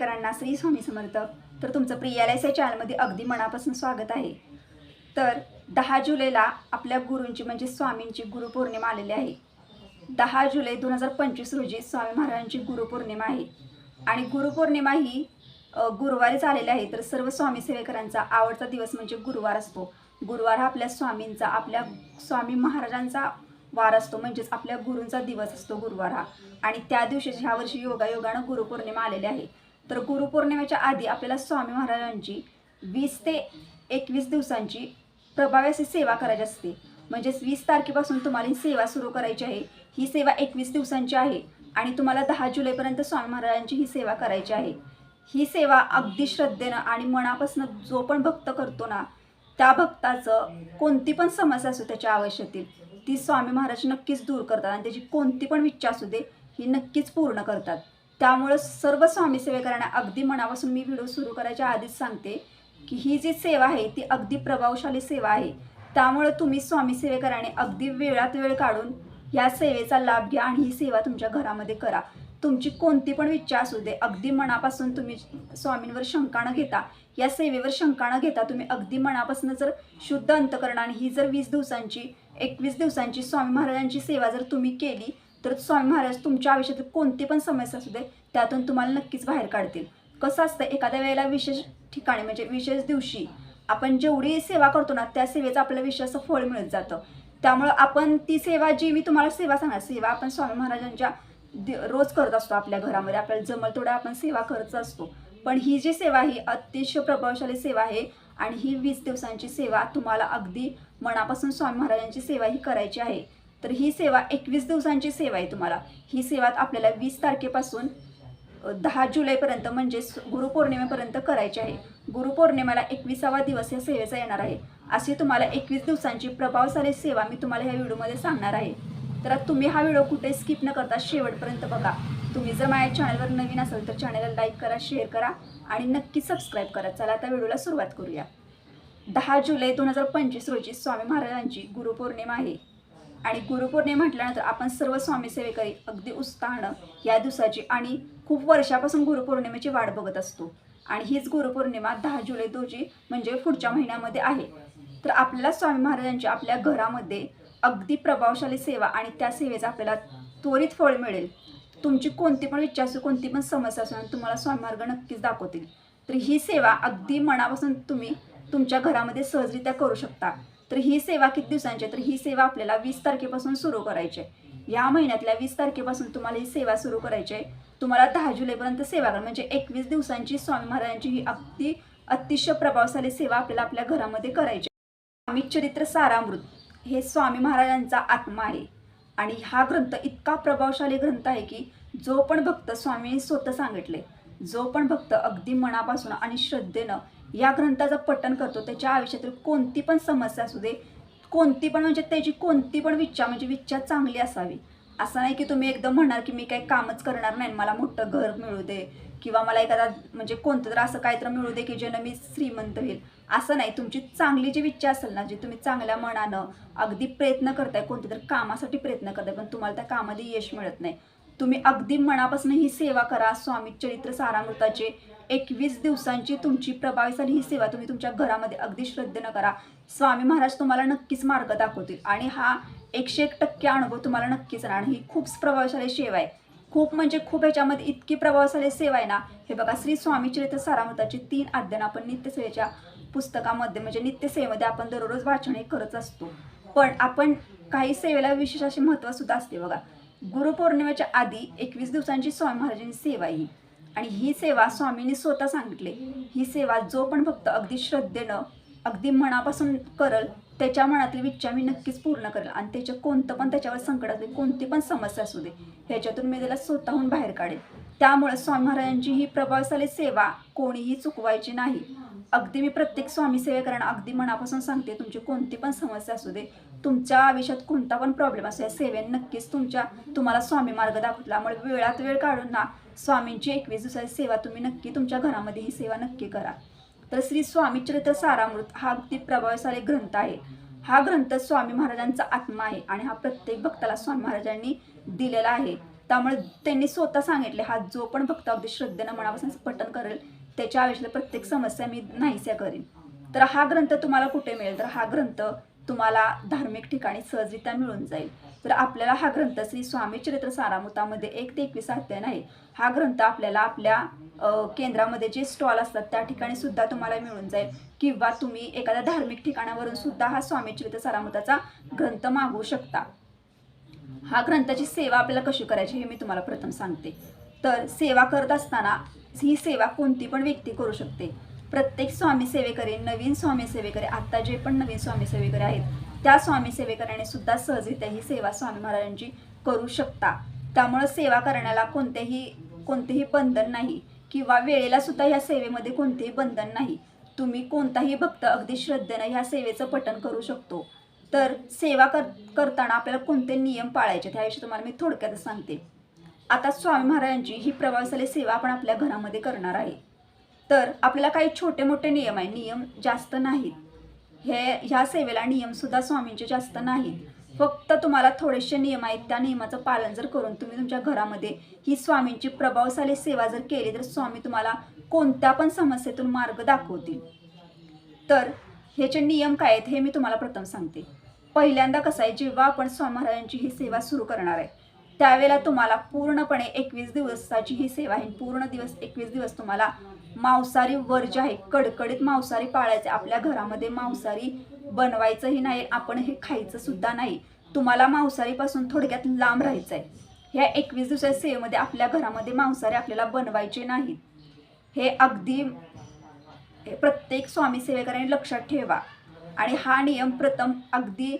सेवेकरांना श्री स्वामी समर्थ. तर तुमचं प्रियालयस या चॅनलमध्ये अगदी मनापासून स्वागत आहे. तर दहा जुलैला आपल्या गुरूंची म्हणजे स्वामींची गुरुपौर्णिमा आलेली आहे. दहा जुलै दोन हजार पंचवीस रोजी स्वामी महाराजांची गुरुपौर्णिमा आहे. आणि गुरुपौर्णिमा ही गुरुवारीच आलेली आहे. तर सर्व स्वामी सेवेकरांचा आवडता दिवस म्हणजे गुरुवार असतो. गुरुवार हा आपल्या स्वामींचा आपल्या स्वामी महाराजांचा वार असतो. म्हणजेच आपल्या गुरूंचा दिवस असतो गुरुवार हा. आणि त्या दिवशी ह्या वर्षी योगायोगानं गुरुपौर्णिमा आलेली आहे. तर गुरुपौर्णिमेच्या आधी आपल्याला स्वामी महाराजांची वीस ते एकवीस दिवसांची प्रभावी अशी सेवा करायची असते. म्हणजेच वीस तारखेपासून तुम्हाला ही सेवा सुरू करायची आहे. ही सेवा एकवीस दिवसांची आहे आणि तुम्हाला दहा जुलैपर्यंत स्वामी महाराजांची ही सेवा करायची आहे. ही सेवा अगदी श्रद्धेनं आणि मनापासून जो पण भक्त करतो ना त्या भक्ताचं कोणती पण समस्या असू त्याच्या आवश्यकतील ती स्वामी महाराज नक्कीच दूर करतात आणि त्याची कोणती पण इच्छा असू दे ही नक्कीच पूर्ण करतात. त्यामुळं सर्व स्वामी सेवेकरांना अगदी मनापासून मी व्हिडिओ सुरू करायच्या आधीच सांगते की ही जी सेवा आहे ती अगदी प्रभावशाली सेवा आहे. त्यामुळं तुम्ही स्वामी सेवेकराने अगदी वेळात वेळ काढून या सेवेचा लाभ घ्या आणि ही सेवा तुमच्या घरामध्ये करा. तुमची कोणती पण इच्छा असू दे अगदी मनापासून तुम्ही स्वामींवर शंका न घेता या सेवेवर शंका न घेता तुम्ही अगदी मनापासून जर शुद्ध अंतकरणाने ही जर वीस दिवसांची एकवीस दिवसांची स्वामी महाराजांची सेवा जर तुम्ही केली तर स्वामी महाराज तुमच्या आयुष्यातील कोणती पण समस्या असू दे त्यातून तुम्हाला नक्कीच बाहेर काढतील. कसं असतं एखाद्या वेळेला विशेष ठिकाणी म्हणजे विशेष दिवशी आपण जेवढी सेवा करतो ना त्या सेवेचं आपल्याला विशेष फळ मिळत जातं. त्यामुळं आपण ती सेवा जी मी तुम्हाला सेवा सांगणार सेवा आपण स्वामी महाराजांच्या दि- रोज करत असतो आपल्या घरामध्ये आपल्याला जमल तेवढ्या आपण सेवा करत असतो. पण ही जी सेवा ही अतिशय प्रभावशाली सेवा आहे आणि ही वीस दिवसांची सेवा तुम्हाला अगदी मनापासून स्वामी महाराजांची सेवा ही करायची आहे. तर ही सेवा एकवीस दिवसांची सेवा आहे तुम्हाला. ही सेवा आपल्याला वीस तारखेपासून दहा जुलैपर्यंत म्हणजेच गुरुपौर्णिमेपर्यंत करायची आहे. गुरुपौर्णिमेला एकविसावा दिवस या सेवेचा येणार आहे. अशी तुम्हाला एकवीस दिवसांची प्रभावशाली सेवा मी तुम्हाला ह्या व्हिडिओमध्ये सांगणार आहे. तर तुम्ही हा व्हिडिओ कुठे स्किप न करता शेवटपर्यंत बघा. तुम्ही जर माझ्या चॅनलवर नवीन असाल तर चॅनलला लाईक करा शेअर करा आणि नक्की सबस्क्राईब करा. चला आता व्हिडिओला सुरुवात करूया. दहा जुलै दोन हजार पंचवीस रोजी स्वामी महाराजांची गुरुपौर्णिमा आहे. आणि गुरुपौर्णिमा म्हटल्यानंतर आपण सर्व स्वामी सेवेकरी अगदी उत्साहानं या दिवसाची आणि खूप वर्षापासून गुरुपौर्णिमेची वाट बघत असतो. आणि हीच गुरुपौर्णिमा दहा जुलै रोजी म्हणजे पुढच्या महिन्यामध्ये आहे. तर आपल्याला स्वामी महाराजांची आपल्या घरामध्ये अगदी प्रभावशाली सेवा आणि त्या सेवेचा आपल्याला त्वरित फळ मिळेल. तुमची कोणती पण इच्छा असो कोणती पण समस्या असो तुम्हाला स्वामी मार्ग नक्कीच दाखवतील. तर ही सेवा अगदी मनापासून तुम्ही तुमच्या घरामध्ये सहजरित्या करू शकता. तर ही सेवा किती दिवसांची आहे? तर ही सेवा आपल्याला वीस तारखेपासून सुरू करायची आहे. या महिन्यातल्या वीस तारखेपासून तुम्हाला ही सेवा सुरू करायची आहे. तुम्हाला दहा जुलैपर्यंत सेवा करा. म्हणजे एकवीस दिवसांची स्वामी महाराजांची ही अगदी अतिशय प्रभावशाली सेवा आपल्याला आपल्या घरामध्ये करायची आहे. स्वामी चरित्र सारामृत हे स्वामी महाराजांचा आत्मा आहे. आणि हा ग्रंथ इतका प्रभावशाली ग्रंथ आहे की जो पण भक्त स्वामींनी स्वतः सांगितले जो पण भक्त अगदी मनापासून आणि श्रद्धेनं या ग्रंथाचं पठण करतो त्याच्या आयुष्यातील कोणती पण समस्या असू दे कोणती पण म्हणजे त्याची कोणती पण विच्छा म्हणजे विच्छा चांगली असावी. असं नाही की तुम्ही एकदम म्हणणार की मी काही कामच करणार नाही मला मोठं घर मिळू दे किंवा मला एखादा म्हणजे कोणतं तर असं काहीतरी मिळू दे की ज्यानं मी श्रीमंत होईल. असं नाही तुमची चांगली जी इच्छा असेल ना जी तुम्ही चांगल्या मनानं अगदी प्रयत्न करताय कोणत्या तरी कामासाठी प्रयत्न करताय पण तुम्हाला त्या कामामध्ये यश मिळत नाही. तुम्ही अगदी मनापासून ही सेवा करा स्वामी चरित्र सारामृताचे एकवीस दिवसांची तुमची प्रभावीशाली ही सेवा तुम्ही तुमच्या घरामध्ये अगदी श्रद्धेनं करा. स्वामी महाराज तुम्हाला नक्कीच मार्ग दाखवतील आणि हा एकशे एक टक्के अनुभव तुम्हाला नक्कीच राहणार. ही खूप प्रभावशाली सेवा आहे. खूप म्हणजे खूप ह्याच्यामध्ये इतकी प्रभावशाली सेवा आहे ना. हे बघा श्री स्वामी चरित्र सारामताची तीन अध्ययन आपण नित्यसेवेच्या पुस्तकामध्ये म्हणजे नित्यसेवेमध्ये आपण दररोज वाचन हे करत असतो. पण आपण काही सेवेला विशेष असे महत्त्वसुद्धा असते बघा. गुरुपौर्णिमेच्या आधी एकवीस दिवसांची स्वामी महाराजांची सेवा ही. आणि ही सेवा स्वामींनी स्वतः सांगितले. ही सेवा जो पण फक्त अगदी श्रद्धेनं अगदी मनापासून करल त्याच्या मनातली इच्छा मी नक्कीच पूर्ण करेल. आणि त्याच्या कोणतं पण त्याच्यावर संकट असले कोणती पण समस्या असू दे ह्याच्यातून मी त्याला स्वतःहून बाहेर काढेल. त्यामुळे स्वामी महाराजांची ही प्रभावशाली सेवा कोणीही चुकवायची नाही. अगदी मी प्रत्येक स्वामी सेवेकरांना अगदी मनापासून सांगते तुमची कोणती पण समस्या असू दे तुमच्या आयुष्यात कोणता पण प्रॉब्लेम असू या सेवेने नक्कीच तुमच्या तुम्हाला स्वामी मार्ग दाखवला मग वेळात वेळ काढून ना स्वामींची एकवीस दिवसाची सेवा तुम्ही नक्की तुमच्या घरामध्ये ही सेवा नक्की करा. तर श्री स्वामी चरित्र सारामृत हा अगदी प्रभावशाली ग्रंथ आहे. हा ग्रंथ स्वामी महाराजांचा आत्मा आहे आणि हा प्रत्येक भक्ताला स्वामी महाराजांनी दिलेला आहे. त्यामुळे त्यांनी स्वतः सांगितले हा जो पण भक्त अगदी श्रद्धेनं मनापासून पठण करेल त्याच्या आयुष्यातल्या प्रत्येक समस्या मी नाहीशा करेन. तर हा ग्रंथ तुम्हाला कुठे मिळेल? तर हा ग्रंथ तुम्हाला धार्मिक ठिकाणी सहजरित्या मिळून जाईल. तर आपल्याला हा ग्रंथ श्री स्वामी चरित्र सारामृतामध्ये एक ते एकवीस अध्याय आहे हा ग्रंथ आपल्याला आपल्या केंद्रामध्ये जे स्टॉल असतात त्या ठिकाणी सुद्धा तुम्हाला मिळून जाईल. किंवा तुम्ही एखाद्या धार्मिक ठिकाणावरून सुद्धा हा स्वामी चरित्र सारामृताचा ग्रंथ मागवू शकता. हा ग्रंथाची सेवा आपल्याला कशी करायची हे मी तुम्हाला प्रथम सांगते. तर सेवा करत असताना ही सेवा कोणती पण व्यक्ती करू शकते. प्रत्येक स्वामी सेवेकरी नवीन स्वामी सेवेकरी आता जे पण नवीन स्वामी सेवेकरी आहेत त्या स्वामी सेवेकऱ्याने सुद्धा सहजरित्या ही सेवा स्वामी महाराजांची करू शकता. त्यामुळं सेवा करण्याला कोणतेही कोणतेही बंधन नाही किंवा वेळेला सुद्धा ह्या सेवेमध्ये कोणतेही बंधन नाही. तुम्ही कोणताही भक्त अगदी श्रद्धेनं ह्या सेवेचं पठण करू शकतो. तर सेवा कर करताना आपल्याला कोणते नियम पाळायचे त्याविषयी तुम्हाला मी थोडक्यात सांगते. आता स्वामी महाराजांची ही प्रभावशाली सेवा आपण आपल्या घरामध्ये करणार आहे. तर आपल्याला काही छोटे मोठे नियम आहे. नियम जास्त नाहीत. हे ह्या सेवेला नियमसुद्धा स्वामींचे जास्त नाहीत. फक्त तुम्हाला थोडेसे नियम आहेत. त्या नियमाचं पालन जर करून तुम्ही तुमच्या घरामध्ये ही स्वामींची प्रभावशाली सेवा जर केली तर स्वामी तुम्हाला कोणत्या पण समस्येतून मार्ग दाखवतील. तर ह्याचे नियम काय आहेत हे मी तुम्हाला प्रथम सांगते. पहिल्यांदा कसं आहे जेव्हा आपण स्वामी महाराजांची ही सेवा सुरू करणार आहे त्यावेळेला तुम्हाला पूर्णपणे एकवीस दिवसाची ही सेवा आहे. पूर्ण दिवस एकवीस दिवस तुम्हाला मांसाहारी वर्ज आहे. कडकडीत मांसाहारी पाळायचे. आपल्या घरामध्ये मांसाहारी बनवायचंही नाही. आपण हे खायचं सुद्धा नाही. तुम्हाला मांसाहारीपासून थोडक्यात लांब राहायचं आहे ह्या एकवीस दिवसाच्या सेवेमध्ये आपल्या घरामध्ये मांसाहारी आपल्याला बनवायचे नाहीत. हे अगदी हे प्रत्येक स्वामी सेवेकरांनी लक्षात ठेवा. आणि हा नियम प्रथम अगदी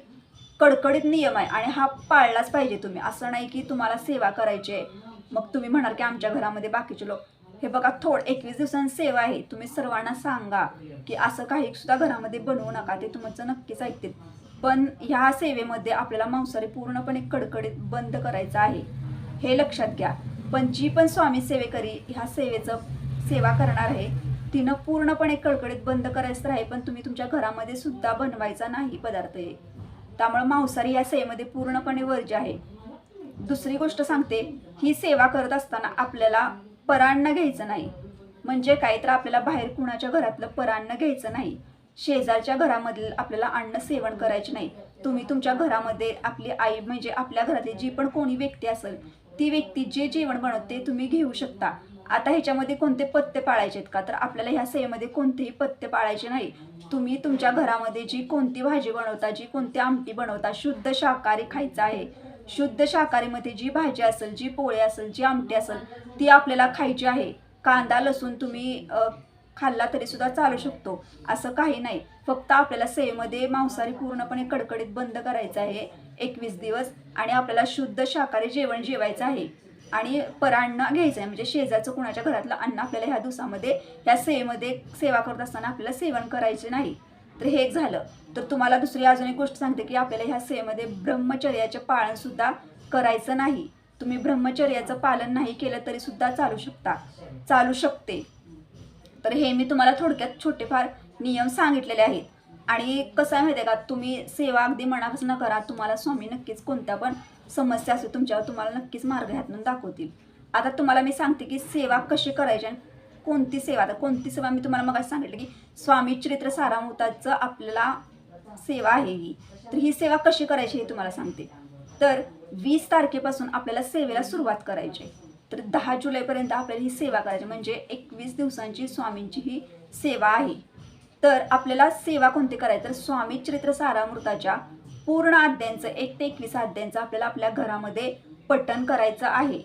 कडकडीत नियम आहे आणि हा पाळलाच पाहिजे तुम्ही. असं नाही की तुम्हाला सेवा करायची आहे. मग तुम्ही म्हणाल की आमच्या घरामध्ये बाकीचे लोक हे बघा थोड एकवीस दिवसांची सेवा आहे. तुम्ही सर्वांना सांगा की असं काही सुद्धा घरामध्ये बनवू नका. ते तुमचं नक्कीच ऐकतील. पण ह्या सेवेमध्ये आपल्याला मांसाहारी पूर्णपणे कडकडीत बंद करायचं आहे. हे लक्षात घ्या. पण जी पण स्वामी सेवेकरी ह्या सेवेचं सेवा करणार आहे तिनं पूर्णपणे कडकडीत बंद करायचं आहे. पण तुम्ही तुमच्या घरामध्ये सुद्धा बनवायचा नाही पदार्थ हे. त्यामुळे मांसाहारी या सेवेमध्ये पूर्णपणे वर्ज्य आहे. दुसरी गोष्ट सांगते ही सेवा करत असताना आपल्याला परान्न घ्यायचं नाही. म्हणजे काय तर आपल्याला बाहेर कुणाच्या घरातलं परान्न घ्यायचं नाही. शेजारच्या घरामधील आपल्याला अन्न सेवन करायचे नाही. तुम्ही तुमच्या घरामध्ये आपली आई म्हणजे आपल्या घरातली जी पण कोणी व्यक्ती असेल ती व्यक्ती जे जेवण बनवते तुम्ही घेऊ शकता. आता ह्याच्यामध्ये कोणते पत्ते पाळायचे आहेत का? तर आपल्याला ह्या सेमध्ये कोणतेही पत्ते पाळायचे नाही. तुम्ही तुमच्या घरामध्ये जी कोणती भाजी बनवता जी कोणती आमटी बनवता शुद्ध शाकाहारी खायचं आहे. शुद्ध शाकाहारीमध्ये जी भाजी असेल जी पोळी असेल जी आमटी असेल ती आपल्याला खायची आहे. कांदा लसूण तुम्ही खाल्ला तरी सुद्धा चालू शकतो. असं काही नाही. फक्त आपल्याला सेमध्ये मांसाहारी पूर्णपणे कडकडीत बंद करायचं आहे. एकवीस दिवस आणि आपल्याला शुद्ध शाकाहारी जेवण जेवायचं आहे. आणि परान्न घ्यायचं आहे म्हणजे शेजारचं कुणाच्या घरातलं अन्न आपल्याला ह्या दिवसामध्ये ह्या सेवेमध्ये सेवा करत असताना आपल्याला सेवन करायचे नाही. तर हे एक झालं. तर तुम्हाला दुसरी अजून एक गोष्ट सांगते की आपल्याला ह्या सेवेमध्ये ब्रह्मचर्याचे पालनसुद्धा करायचं नाही. तुम्ही ब्रह्मचर्याचं पालन नाही केलं तरी सुद्धा चालू शकता. चालू शकते. तर हे मी तुम्हाला थोडक्यात छोटेफार नियम सांगितलेले आहेत. आणि कसं आहे माहिती आहे का? तुम्ही सेवा अगदी मनापासून करा. तुम्हाला स्वामी नक्कीच कोणत्या पण समस्या असेल तुमच्यावर तुम्हाला नक्कीच मार्ग ह्यातून दाखवतील. आता तुम्हाला मी सांगते की सेवा कशी करायची आणि कोणती सेवा आता कोणती सेवा मी तुम्हाला मग सांगितलं की स्वामी चरित्र सारामृताचं आपल्याला सेवा आहे ही. तर ही सेवा कशी करायची हे तुम्हाला सांगते. तर वीस तारखेपासून आपल्याला सेवेला सुरुवात करायची आहे. तर दहा जुलैपर्यंत आपल्याला ही सेवा करायची म्हणजे एकवीस दिवसांची स्वामींची ही सेवा आहे. तर आपल्याला सेवा कोणती करायची? तर स्वामी चरित्र सारामृताच्या पूर्ण अध्यायांचं एक ते एकवीस अध्यायांचं आपल्याला आपल्या घरामध्ये पठण करायचं आहे.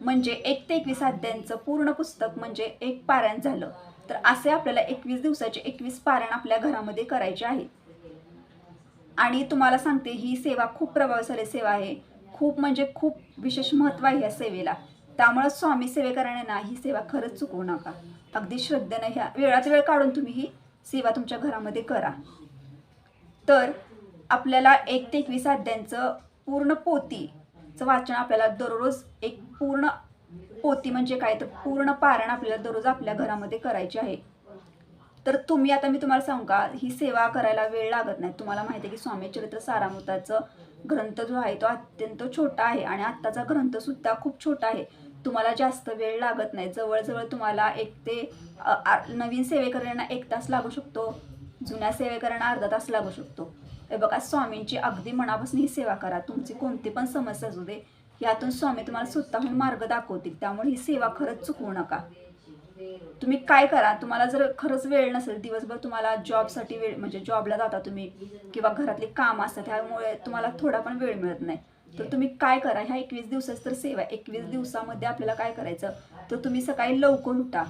म्हणजे एक ते एकवीस अध्यायांचं पूर्ण पुस्तक म्हणजे एक पारायण झालं. तर असे आपल्याला एकवीस दिवसाचे एकवीस पारायण आपल्या घरामध्ये करायचे आहे. आणि तुम्हाला सांगते ही सेवा खूप प्रभावशाली सेवा आहे. खूप म्हणजे खूप विशेष महत्त्व आहे या सेवेला. त्यामुळं स्वामी सेवेकरांना ना ही सेवा खरंच चुकवू नका. अगदी श्रद्धेनं ह्या वेळात वेळ काढून तुम्ही ही सेवा तुमच्या घरामध्ये करा. तर आपल्याला एक ते एकवीस अध्यायांचं पूर्ण पोतीचं वाचन आपल्याला दररोज एक पूर्ण पोती म्हणजे काय? तर पूर्ण पारण आपल्याला दररोज आपल्या घरामध्ये करायचे आहे. तर तुम्ही आता मी तुम्हाला सांगू का? ही सेवा करायला वेळ लागत नाही. तुम्हाला माहिती आहे की स्वामी चरित्र सारामृताचं ग्रंथ जो आहे तो अत्यंत छोटा आहे आणि आत्ताचा ग्रंथसुद्धा खूप छोटा आहे. तुम्हाला जास्त वेळ लागत नाही. जवळजवळ तुम्हाला एक ते आ- नवीन सेवेकऱ्यांना एक तास लागू शकतो. जुन्या सेवेकऱ्यांना अर्धा तास लागू शकतो. हे बघा स्वामींची अगदी मनापासून ही सेवा करा. तुमची कोणती पण समस्या असू दे यातून स्वामी तुम्हाला स्वतःहून मार्ग दाखवतील. त्यामुळे ही सेवा खरंच चुकवू नका. तुम्ही काय करा तुम्हाला जर खरंच वेळ नसेल दिवसभर तुम्हाला जॉबसाठी वेळ म्हणजे जॉबला जाता तुम्ही किंवा घरातली काम असतात त्यामुळे तुम्हाला थोडा पण वेळ मिळत नाही. तर तुम्ही काय करा ह्या एकवीस दिवसाच तर सेवा एकवीस दिवसामध्ये आपल्याला काय करायचं तर तुम्ही सकाळी लवकर उठा.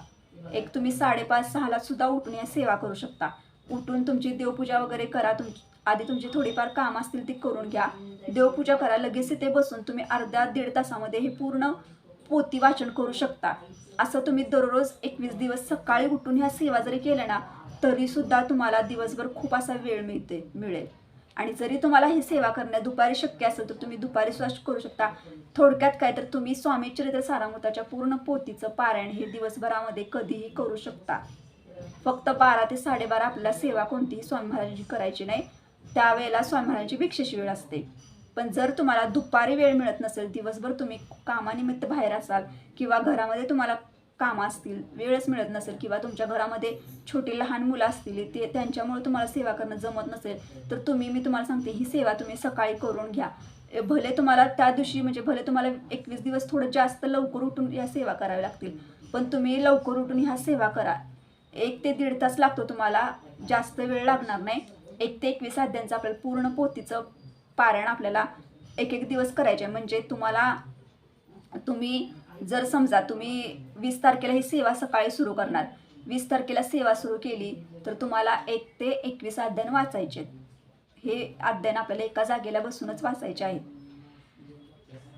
एक तुम्ही साडेपाच सहाला सुद्धा उठून या सेवा करू शकता. उठून तुमची देवपूजा वगैरे करा तुम आधी तुमची थोडीफार काम असतील ती करून घ्या. देवपूजा करा लगेच तिथे बसून तुम्ही अर्ध्या दीड तासामध्ये हे पूर्ण पोती वाचन करू शकता. असं तुम्ही दररोज एकवीस दिवस सकाळी उठून ह्या सेवा जरी केल्या ना तरी सुद्धा तुम्हाला दिवसभर खूप असा वेळ मिळते मिळेल. आणि जरी तुम्हाला ही सेवा करण्यात दुपारी शक्य असेल तर तुम्ही दुपारी सुद्धा करू शकता. थोडक्यात काय तर तुम्ही स्वामी चरित्र सारामृताच्या पूर्ण पोतीचं पारायण हे दिवसभरामध्ये कधीही करू शकता. फक्त बारा ते साडेबारा आपल्याला सेवा कोणतीही स्वामी महाराजांची करायची नाही. त्यावेळेला स्वामी भिक्षेची वेळ असते. पण जर तुम्हाला दुपारी वेळ मिळत नसेल दिवसभर तुम्ही कामानिमित्त बाहेर असाल किंवा घरामध्ये तुम्हाला कामं असतील वेळच मिळत नसेल किंवा तुमच्या घरामध्ये छोटी लहान मुलं असतील ते त्यांच्यामुळे तुम्हाला सेवा करणं जमत नसेल तर तुम्ही मी तुम्हाला सांगते ही सेवा तुम्ही सकाळी करून घ्या. ए, भले तुम्हाला त्या दिवशी म्हणजे भले तुम्हाला एकवीस दिवस थोडं जास्त लवकर उठून ह्या सेवा कराव्या लागतील पण तुम्ही लवकर उठून ह्या सेवा करा. एक ते दीड तास लागतो तुम्हाला जास्त वेळ लागणार नाही. एक ते एकवीस अध्यायांचं आपल्याला पूर्ण पोतीचं पारायण आपल्याला एक एक दिवस करायचे. आहे. म्हणजे तुम्हाला तुम्ही जर समजा तुम्ही वीस तारखेला ही सेवा सकाळी सुरू करणार. वीस तारखेला सेवा सुरू केली तर तुम्हाला एक ते एकवीस अध्ययन वाचायचे. हे अध्ययन आपल्याला एका जागेला बसूनच वाचायचे आहेत.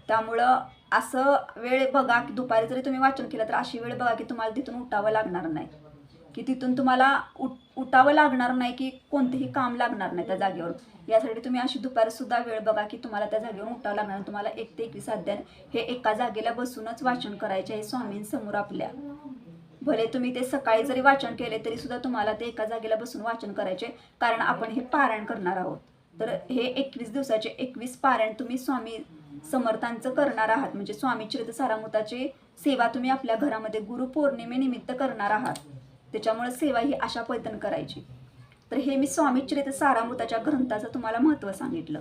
त्यामुळं असं वेळ बघा की दुपारी जरी तुम्ही वाचन केलं तर अशी वेळ बघा की तुम्हाला तिथून उठावं लागणार नाही. की तिथून तुम्हाला उठ उठावं लागणार नाही की कोणतेही काम लागणार नाही त्या जागेवर. यासाठी तुम्ही अशी दुपारसुद्धा वेळ बघा की तुम्हाला त्या जागेवर उठावं लागणार नाही. तुम्हाला एक ते एकवीस अध्याय हे एका जागेला बसूनच वाचन करायचे आहे स्वामींसमोर आपल्या. भले तुम्ही ते सकाळी जरी वाचन केले तरी सुद्धा तुम्हाला ते एका जागेला बसून वाचन करायचे कारण आपण हे पारायण करणार आहोत. तर हे एकवीस दिवसाचे एकवीस पारायण तुम्ही स्वामी समर्थांचं करणार आहात. म्हणजे स्वामी चरित्र सारामृताची सेवा तुम्ही आपल्या घरामध्ये गुरुपौर्णिमेनिमित्त करणार आहात. त्याच्यामुळे सेवा ही अशा पैतन करायची. तर हे मी स्वामी सारामृताच्या ग्रंथाचं तुम्हाला महत्त्व सांगितलं.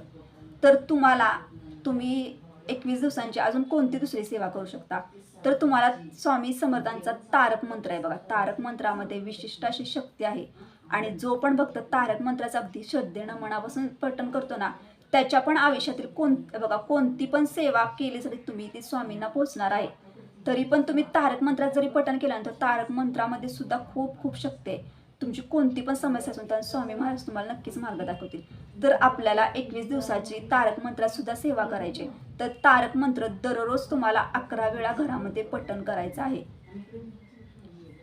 तर तुम्हाला तुम्ही एकवीस दिवसांची अजून कोणती दुसरी सेवा करू शकता? तर तुम्हाला स्वामी समर्थांचा तारक मंत्र आहे बघा. तारक मंत्रामध्ये विशिष्ट अशी शक्ती आहे. आणि जो पण भक्त तारक मंत्राचा अगदी श्रद्धेनं मनापासून पठण करतो ना त्याच्या पण आयुष्यातील कोण बघा कोणती पण सेवा केली तरी तुम्ही ती स्वामींना पोचणार आहे. तरी पण तुम्ही तारक मंत्रात जरी पठण केल्यानंतर तारक मंत्रामध्ये सुद्धा खूप खूप शक्ती आहे. तुमची कोणती पण समस्या असून तर स्वामी महाराज तुम्हाला नक्कीच मार्ग दाखवतील. तर आपल्याला एकवीस दिवसाची तारक मंत्रात सुद्धा सेवा करायची आहे. तर तारक मंत्र दररोज तुम्हाला अकरा वेळा घरामध्ये पठण करायचं आहे.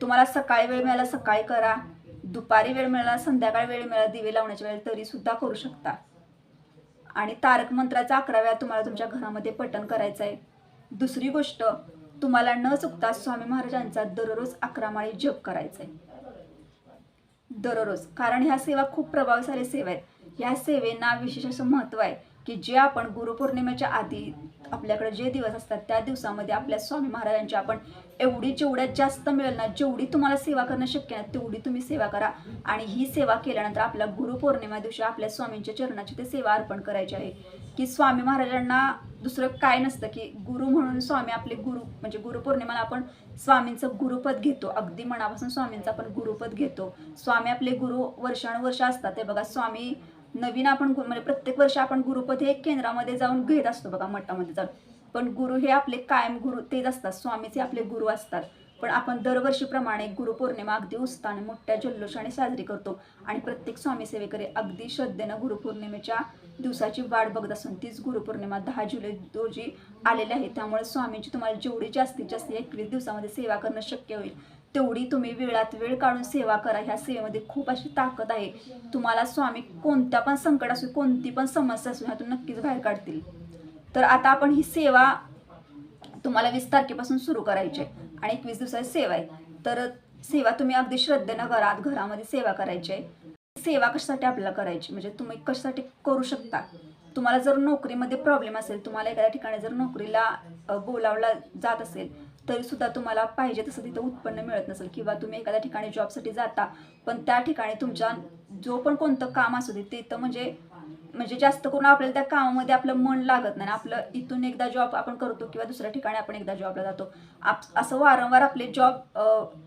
तुम्हाला सकाळी वेळ मिळाला सकाळी करा दुपारी वेळ मिळाला संध्याकाळी वेळ मिळाला दिवे लावण्याच्या वेळेला तरी सुद्धा करू शकता. आणि तारक मंत्राचा अकरा वेळा तुम्हाला तुमच्या घरामध्ये पठण करायचं आहे. दुसरी गोष्ट तुम्हाला न चुकता स्वामी महाराजांचा दररोज अकरा माळी जप करायचा आहे दररोज. कारण ह्या सेवा खूप प्रभावशाली सेवा आहेत. ह्या सेवेना विशेष असं महत्त्व आहे. की जे आपण गुरुपौर्णिमेच्या आधी आपल्याकडे जे दिवस असतात त्या दिवसामध्ये आपल्या स्वामी महाराजांची आपण एवढी जेवढ्यात जास्त मिळेल ना जेवढी तुम्हाला सेवा करणं शक्य नाही तेवढी तुम्ही सेवा करा. आणि ही सेवा केल्यानंतर आपल्या गुरुपौर्णिमा दिवशी आपल्या स्वामींच्या चरणाची ते सेवा अर्पण करायची आहे. की स्वामी महाराजांना दुसरं काय नसतं की गुरु म्हणून स्वामी आपले गुरु म्हणजे गुरुपौर्णिमाला आपण स्वामींचं गुरुपद घेतो. अगदी मनापासून स्वामींचं आपण गुरुपद घेतो. स्वामी आपले गुरु वर्षानुवर्ष असतात. ते बघा स्वामी नवीन आपण गुरु म्हणजे प्रत्येक वर्षी आपण गुरुपद हे केंद्रामध्ये जाऊन घेत असतो बघा मठामध्ये जाऊन. पण गुरु हे आपले कायम गुरु तेच असतात स्वामीचे आपले गुरु असतात. पण आपण दरवर्षीप्रमाणे गुरुपौर्णिमा अगदी उत्साहाने मोठ्या जल्लोषाने साजरी करतो. आणि प्रत्येक स्वामी सेवेकरी अगदी श्रद्धेनं गुरुपौर्णिमेच्या दिवसाची वाट बघत असून तीच गुरुपौर्णिमा दहा जुलै रोजी आलेली आहे. त्यामुळे स्वामींची तुम्हाला जेवढी जास्तीत जास्त एकवीस दिवसामध्ये सेवा करणं शक्य होईल. तेवढी तुम्ही वेळात वेळ काढून सेवा करा. ह्या सेवेमध्ये खूप अशी ताकद आहे. तुम्हाला स्वामी कोणत्या पण संकट असू कोणती पण समस्या असू ह्यातून नक्कीच बाहेर काढतील. तर आता आपण ही सेवा तुम्हाला वीस तारखेपासून सुरू करायची आहे आणि एकवीस दिवसाची सेवा आहे. तर सेवा तुम्ही अगदी श्रद्धेनं घरात घरामध्ये सेवा करायची आहे. सेवा कशासाठी आपल्याला करायची? म्हणजे तुम्ही कशासाठी करू शकता? तुम्हाला जर नोकरीमध्ये प्रॉब्लेम असेल तुम्हाला एखाद्या ठिकाणी जर नोकरीला बोलावला जात असेल तरीसुद्धा तुम्हाला पाहिजे तसं तिथं उत्पन्न मिळत नसेल किंवा तुम्ही एखाद्या ठिकाणी जॉबसाठी जाता पण त्या ठिकाणी तुमच्या जो पण कोणतं काम असू दे ते तर म्हणजे म्हणजे जास्त करून आपल्याला त्या कामामध्ये आपलं मन लागत नाही. आपलं इथून एकदा जॉब आपण करतो किंवा दुसऱ्या ठिकाणी आपण एकदा जॉबला जातो. आप असं वारंवार आपले जॉब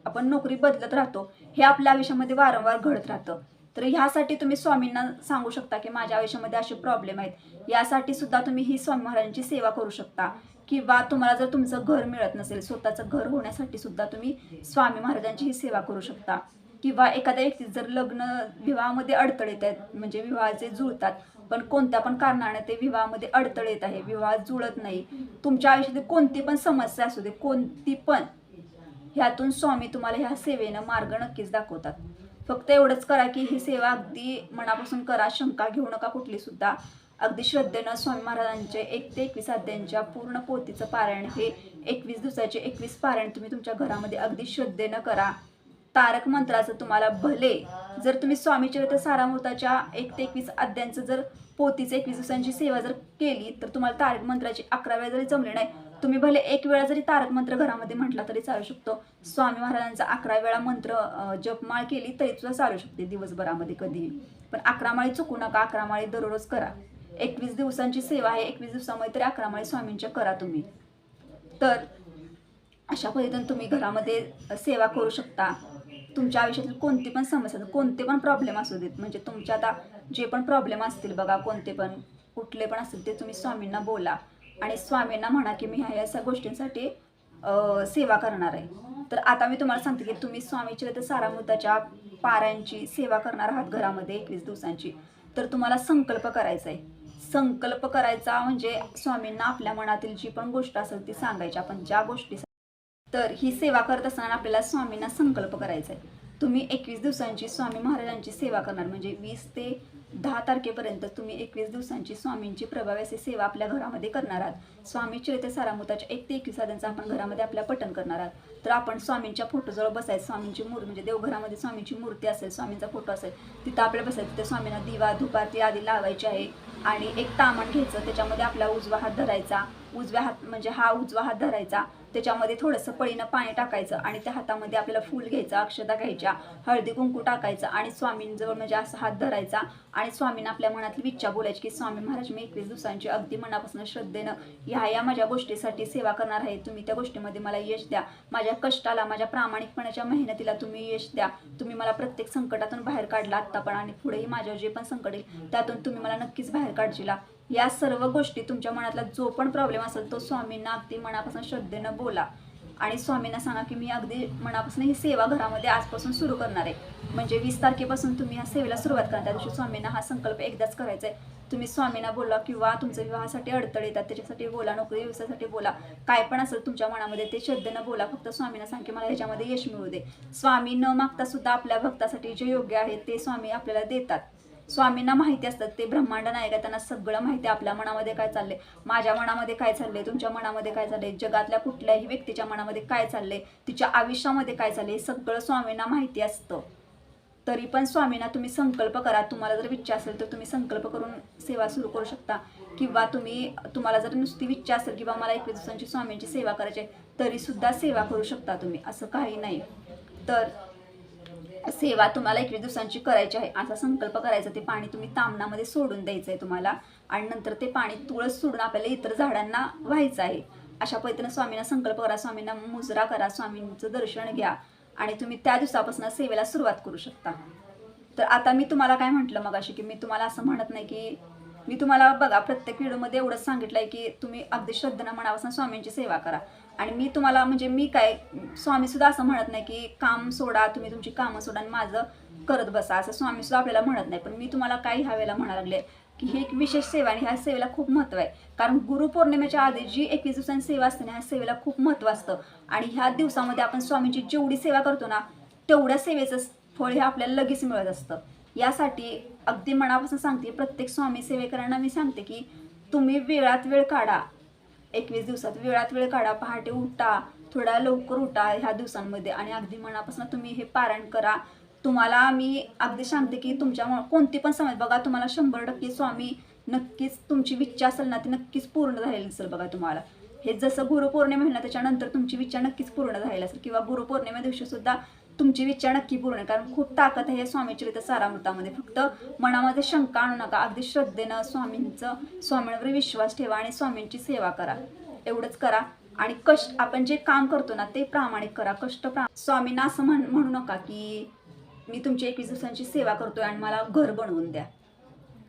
आपण नोकरी बदलत राहतो हे आपल्या आयुष्यामध्ये वारंवार घडत राहतं. तर ह्यासाठी तुम्ही स्वामींना सांगू शकता की माझ्या आयुष्यामध्ये असे प्रॉब्लेम आहेत. यासाठी सुद्धा तुम्ही ही स्वामी महाराजांची सेवा करू शकता. किंवा तुम्हाला जर तुमचं घर मिळत नसेल स्वतःचं घर होण्यासाठी सुद्धा तुम्ही स्वामी महाराजांची ही सेवा करू शकता. किंवा एखाद्या व्यक्ती जर लग्न विवाहामध्ये अडथळे येत आहेत म्हणजे विवाहाचे जुळतात पण कोणत्या पण कारणाने ते विवाहामध्ये अडथळे येत आहे विवाह जुळत नाही तुमच्या आयुष्यात कोणती पण समस्या असू दे कोणती पण ह्यातून स्वामी तुम्हाला ह्या सेवेनं मार्ग नक्कीच दाखवतात. फक्त एवढंच करा की ही सेवा अगदी मनापासून करा शंका घेऊ नका कुठली सुद्धा अगदी श्रद्धेनं स्वामी महाराजांचे एक ते एकवीस अध्यायांच्या पूर्ण पोथीचं पारायण हे एकवीस दिवसाचे एकवीस पारायण तुम्ही तुमच्या घरामध्ये अगदी श्रद्धेनं करा. तारक मंत्राचं तुम्हाला भले जर तुम्ही स्वामी चरित्र सारामृताच्या एक ते एकवीस अध्यायांचं जर पोतीचं एकवीस दिवसांची सेवा जर केली तर तुम्हाला तारक मंत्राची अकरा वेळा जरी जमली नाही तुम्ही भले एक वेळा जरी तारक मंत्र घरामध्ये म्हटला तरी चालू शकतो. स्वामी महाराजांचा अकरा वेळा मंत्र जपमाळ केली तरी सुद्धा चालू शकते दिवसभरामध्ये कधीही. पण अकरा माळी चुकू नका अकरा माळी दररोज करा. एकवीस दिवसांची सेवा आहे एकवीस दिवसामध्ये तरी अकरा माळी स्वामींच्या करा तुम्ही. तर अशा पद्धतीने तुम्ही घरामध्ये सेवा करू शकता. तुमच्या आयुष्यातील कोणती पण समस्या कोणते पण प्रॉब्लेम असू देत म्हणजे तुमच्या आता जे पण प्रॉब्लेम असतील बघा कोणते पण कुठले पण असतील ते तुम्ही स्वामींना बोला. आणि स्वामींना म्हणा की मी ह्या या गोष्टींसाठी सेवा करणार आहे. तर आता मी तुम्हाला सांगते की तुम्ही स्वामीच्या तर सारामृताच्या पाऱ्यांची सेवा करणार आहात घरामध्ये एकवीस दिवसांची. तर तुम्हाला संकल्प करायचा आहे. संकल्प करायचा म्हणजे स्वामींना आपल्या मनातील जी पण गोष्ट असेल ती सांगायची. आपण ज्या गोष्टी तर ही सेवा करत असताना आपल्याला स्वामींना संकल्प करायचा आहे. तुम्ही एकवीस दिवसांची स्वामी महाराजांची सेवा करणार. म्हणजे वीस ते दहा तारखेपर्यंत तुम्ही एकवीस दिवसांची स्वामींची प्रभावी अशी सेवा आपल्या घरामध्ये करणार आहात. स्वामी चरित्र सारामृताच्या एक ते एकवीस आधांचं आपण घरामध्ये आपल्या पठण करणार आहात. तर आपण स्वामींच्या फोटोजवळ बसायचं. स्वामींची मूर्ती म्हणजे देवघरामध्ये स्वामींची मूर्ती असेल स्वामींचा फोटो असेल तिथं आपल्याला बसायचं. तिथे स्वामींना दिवा धुपारती आधी लावायची आहे. आणि एक तामण घ्यायचं. त्याच्यामध्ये आपला उजवा हात धरायचा. उजव्या हात म्हणजे हा उजवा हात धरायचा. त्याच्यामध्ये थोडंसं पळीनं पाणी टाकायचं आणि त्या हातामध्ये आपल्याला फूल घ्यायचं अक्षता घ्यायच्या हळदी कुंकू टाकायचं आणि स्वामींजवळ म्हणजे असा हात धरायचा आणि स्वामींना आपल्या मनातली इच्छा बोलायची की स्वामी महाराज मी एकवीस दिवसांची अगदी मनापासून श्रद्धेनं ह्या या माझ्या गोष्टीसाठी सेवा करणार आहे. तुम्ही त्या गोष्टीमध्ये मला यश द्या. माझ्या कष्टाला माझ्या प्रामाणिकपणाच्या मेहनतीला तुम्ही यश द्या. तुम्ही मला प्रत्येक संकटातून बाहेर काढला आत्ता पण आणि पुढेही माझ्यावर जे पण संकट येईल त्यातून तुम्ही मला नक्कीच बाहेर काढशीला. या सर्व गोष्टी तुमच्या मनातला जो पण प्रॉब्लेम असेल तो स्वामींना अगदी मनापासून श्रद्धेनं बोला. आणि स्वामींना सांगा की मी अगदी मनापासून ही सेवा घरामध्ये आजपासून सुरू करणार आहे. म्हणजे वीस तारखेपासून तुम्ही ह्या सेवेला सुरुवात करा. त्या दिवशी स्वामींना हा संकल्प एकदाच करायचा आहे तुम्ही स्वामींना बोला किंवा तुमच्या विवाहासाठी अडथळे येतात त्याच्यासाठी बोला नोकरी व्यवसायासाठी बोला. काय पण असेल तुमच्या मनामध्ये ते श्रद्धेनं बोला. फक्त स्वामींना सांग की मला ह्याच्यामध्ये यश मिळू दे. स्वामी न मागता सुद्धा आपल्या भक्तासाठी जे योग्य आहे ते स्वामी आपल्याला देतात. स्वामींना माहिती असतात ते ब्रह्मांड नायक आहे त्यांना सगळं माहिती आहे. आपल्या मनामध्ये काय चाललंय? माझ्या मनामध्ये काय चाललंय? तुमच्या मनामध्ये काय चाललंय? जगातल्या कुठल्याही व्यक्तीच्या मनामध्ये काय चाललंय? तिच्या आयुष्यामध्ये काय चाललंय? हे सगळं स्वामींना माहिती असतं. तरी पण स्वामींना तुम्ही संकल्प करा. तुम्हाला जर इच्छा असेल तर तुम्ही संकल्प करून सेवा सुरू करू शकता. किंवा तुम्ही तुम्हाला जर नुसती इच्छा असेल किंवा मला एकवीस दिवसांची स्वामींची सेवा करायची आहे, सेवा करू शकता तुम्ही. असं काही नाही. तर सेवा तुम्हाला एकवीस दिवसांची करायची आहे. असा संकल्प करायचा ते पाणी तुम्ही तामणामध्ये सोडून द्यायचं आहे तुम्हाला. आणि नंतर ते पाणी तुळस सोडून आपल्याला इतर झाडांना व्हायचं आहे. अशा पद्धतीनं स्वामींना संकल्प करा स्वामींना मुजरा करा स्वामींचं दर्शन घ्या. आणि तुम्ही त्या दिवसापासून सेवेला सुरुवात करू शकता. तर आता मी तुम्हाला काय म्हटलं मग अशी की मी तुम्हाला असं म्हणत नाही की मी तुम्हाला बघा प्रत्येक व्हिडिओमध्ये एवढंच सांगितलंय की तुम्ही अगदी श्रद्धेनं मनापासून स्वामींची सेवा करा. आणि मी तुम्हाला म्हणजे मी काय स्वामी सुद्धा असं म्हणत नाही की काम सोडा तुम्ही तुमची कामं सोडा आणि माझं करत बसा असं स्वामीसुद्धा आपल्याला म्हणत नाही. पण मी तुम्हाला काही ह्या वेळेला म्हणा लागले की ही एक विशेष सेवा आणि ह्या सेवेला खूप महत्त्व आहे. कारण गुरुपौर्णिमेच्या आधी जी एकवीस दिवसांची सेवा असते ना ह्या सेवेला खूप महत्त्व असतं. आणि ह्या दिवसामध्ये आपण स्वामींची जेवढी सेवा करतो ना तेवढ्या सेवेचं फळ हे आपल्याला लगेच मिळत असतं. यासाठी अगदी मनापासून सांगते प्रत्येक स्वामी सेवेकरांना मी सांगते की तुम्ही वेळात वेळ काढा. एकवीस दिवसात वेळात वेळ काढा पहाटे उठा थोडा लवकर उठा ह्या दिवसांमध्ये आणि अगदी मनापासून तुम्ही हे पारायण करा. तुम्हाला मी अगदी सांगते की तुमच्या कोणती पण समज बघा तुम्हाला शंभर टक्के स्वामी नक्कीच तुमची इच्छा असेल ना ती नक्कीच पूर्ण झालेली असेल बघा तुम्हाला. हे जसं गुरुपौर्णिमा आहे ना त्याच्यानंतर तुमची इच्छा नक्कीच पूर्ण झालेली असेल किंवा गुरुपौर्णिमे दिवशी सुद्धा तुमची इच्छा नक्की पूर्ण आहे. कारण खूप ताकद आहे स्वामीचरित सारामृतामध्ये. फक्त मनामध्ये शंका आणू नका. अगदी श्रद्धेनं स्वामींचं स्वामींवर विश्वास ठेवा आणि स्वामींची सेवा करा. एवढंच करा. आणि कष्ट आपण जे काम करतो ना ते प्रामाणिक करा. कष्ट प्रा स्वामींना असं म्हण म्हणू नका की मी तुमची एकवीस दिवसांची सेवा करतोय आणि मला घर बनवून द्या.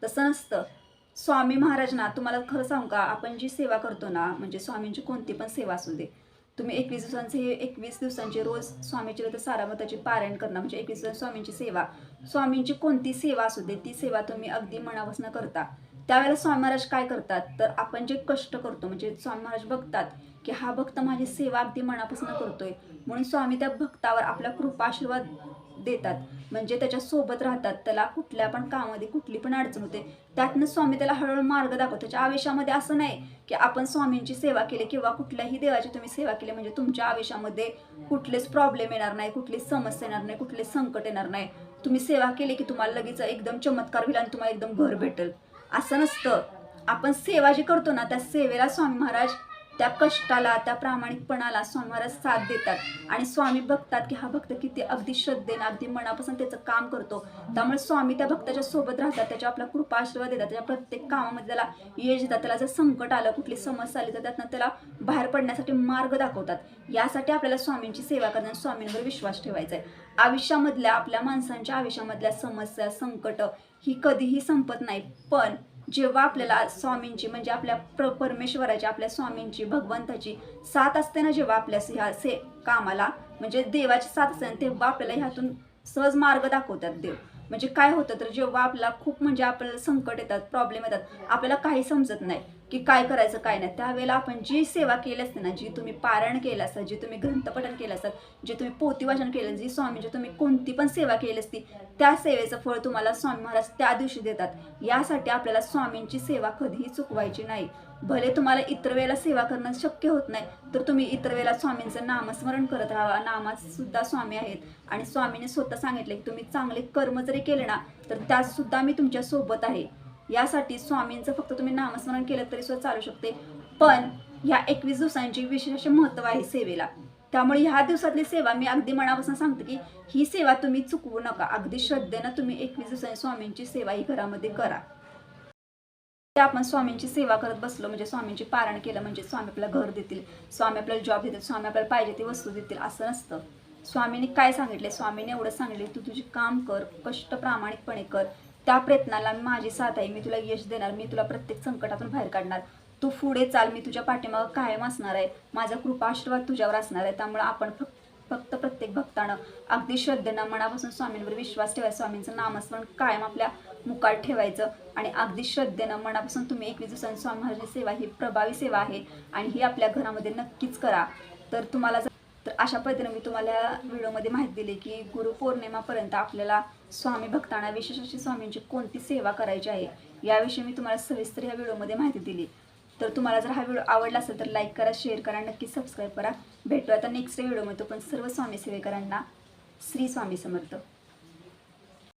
तसं नसतं. स्वामी महाराज ना तुम्हाला खरं सांगू का? आपण जी सेवा करतो ना म्हणजे स्वामींची कोणती पण सेवा असू दे तुम्ही एकवीस दिवसांचे हे एकवीस दिवसांचे रोज स्वामीची तर सारामताचे पारायण करणं म्हणजे एकवीस दिवस स्वामींची सेवा. स्वामींची कोणती सेवा असू दे ती सेवा तुम्ही अगदी मनापासून करता. त्यावेळेला स्वामी महाराज काय करतात? तर आपण जे कष्ट करतो म्हणजे स्वामी महाराज बघतात की हा भक्त माझी सेवा अगदी मनापासून करतोय. म्हणून स्वामी त्या भक्तावर आपला कृपा आशीर्वाद देतात. म्हणजे त्याच्या सोबत राहतात. त्याला कुठल्या पण कामामध्ये कुठली पण अडचण होते त्यातनं स्वामी त्याला हळूहळू मार्ग दाखवतो त्याच्या आयुष्यामध्ये असं नाही की आपण स्वामींची सेवा केली किंवा कुठल्याही देवाची तुम्ही सेवा केली म्हणजे तुमच्या आवेशामध्ये कुठलेच प्रॉब्लेम येणार नाही कुठलीच समस्या येणार नाही कुठले संकट येणार नाही. तुम्ही सेवा केली की तुम्हाला लगेच एकदम चमत्कार होईल आणि तुम्हाला एकदम घर भेटेल. असं नसतं. आपण सेवा जी करतो ना त्या सेवेला स्वामी महाराज त्या कष्टाला त्या प्रामाणिकपणाला स्वामी साथ देतात. आणि स्वामी बघतात की हा भक्त किती अगदी श्रद्धेनं अगदी मनापासून त्याचं काम करतो. त्यामुळे स्वामी त्या भक्ताच्या सोबत राहतात त्याच्या आपला कृपा आशीर्वाद देतात त्याच्या प्रत्येक कामामध्ये त्याला यश देतात त्याला जर संकट आलं कुठली समस्या आली तर त्यातनं त्याला बाहेर पडण्यासाठी मार्ग दाखवतात. यासाठी आपल्याला स्वामींची सेवा करणं स्वामींवर विश्वास ठेवायचा आहे. आयुष्यामधल्या आपल्या माणसांच्या आयुष्यामधल्या समस्या संकट ही कधीही संपत नाही पण जेव्हा आपल्याला स्वामींची म्हणजे आपल्या प्र परमेश्वराची आपल्या स्वामींची भगवंताची साथ असते ना जेव्हा आपल्या ह्या से कामाला म्हणजे देवाची साथ असते ना तेव्हा आपल्याला ह्यातून सहज मार्ग दाखवतात देव. म्हणजे काय होतं तर जेव्हा आपल्याला खूप म्हणजे आपल्याला संकट येतात प्रॉब्लेम येतात आपल्याला काही समजत नाही. की काय करायचं काय नाही. त्यावेळेला आपण जी सेवा केली असते ना जी तुम्ही पारायण केलं असतं जी तुम्ही ग्रंथपठन केलं असतं जे तुम्ही पोतीवाचन केलं जी स्वामींची तुम्ही कोणती पण सेवा केली असती त्या सेवेचं फळ तुम्हाला स्वामी महाराज त्या दिवशी देतात. यासाठी आपल्याला स्वामींची सेवा कधीही चुकवायची नाही. भले तुम्हाला इतर वेळेला सेवा करणं शक्य होत नाही तर तुम्ही इतर वेळेला स्वामींचं नामस्मरण करत राहा. नामात सुद्धा स्वामी आहेत. आणि स्वामीने स्वतः सांगितले की तुम्ही चांगले कर्म जरी केले ना तर त्यात सुद्धा मी तुमच्यासोबत आहे. यासाठी स्वामींचं फक्त तुम्ही नामस्मरण केलं तरी सुद्धा चालू शकते. पण ह्या एकवीस दिवसांची विशेष महत्त्व आहे सेवेला. त्यामुळे ह्या दिवसातली सेवा मी अगदी मनापासून सांगते की ही सेवा तुम्ही चुकवू नका. अगदी श्रद्धेनं तुम्ही एकवीस दिवसांची स्वामींची सेवा ही घरामध्ये करा. ते आपण स्वामींची सेवा करत बसलो म्हणजे स्वामींची पारण केलं म्हणजे स्वामी आपल्याला घर देतील. स्वामी आपल्याला जॉब देतील. स्वामी आपल्याला पाहिजे ती वस्तू देतील असं नसतं. स्वामीने काय सांगितले स्वामीने एवढं सांगितले तू तुझे काम कर कष्ट प्रामाणिकपणे कर. त्या प्रयत्नाला मी माझी साथ आहे मी तुला यश देणार मी तुला प्रत्येक संकटातून बाहेर काढणार. तू पुढे चाल मी तुझ्या पाठीमागं कायम असणार आहे. माझा कृपा आशीर्वाद तुझ्यावर असणार आहे. त्यामुळे आपण फक्त फक्त प्रत्येक भक्तानं अगदी श्रद्धेनं मनापासून स्वामींवर विश्वास ठेवायचा स्वामींचं नामस्मरण कायम आपल्या मुखात ठेवायचं आणि अगदी श्रद्धेनं मनापासून तुम्ही एकवीस दिवसांनी स्वामी महाराजांची सेवा ही प्रभावी सेवा आहे आणि ही आपल्या घरामध्ये नक्कीच करा. तर तुम्हाला जर अशा पद्धतीने मी तुम्हाला व्हिडिओमध्ये माहिती दिली की गुरुपौर्णिमापर्यंत आपल्याला स्वामी भक्तांना विशेष अशी स्वामींची कोणती सेवा करायची आहे याविषयी मी तुम्हाला सविस्तर या व्हिडिओमध्ये माहिती दिली. तर तुम्हाला जर हा व्हिडिओ आवडला असेल तर लाईक करा शेअर करा नक्की सबस्क्राईब करा. भेटू आता नेक्स्ट व्हिडिओमध्ये. पण सर्व स्वामी सेवेकरांना श्री स्वामी समर्थ.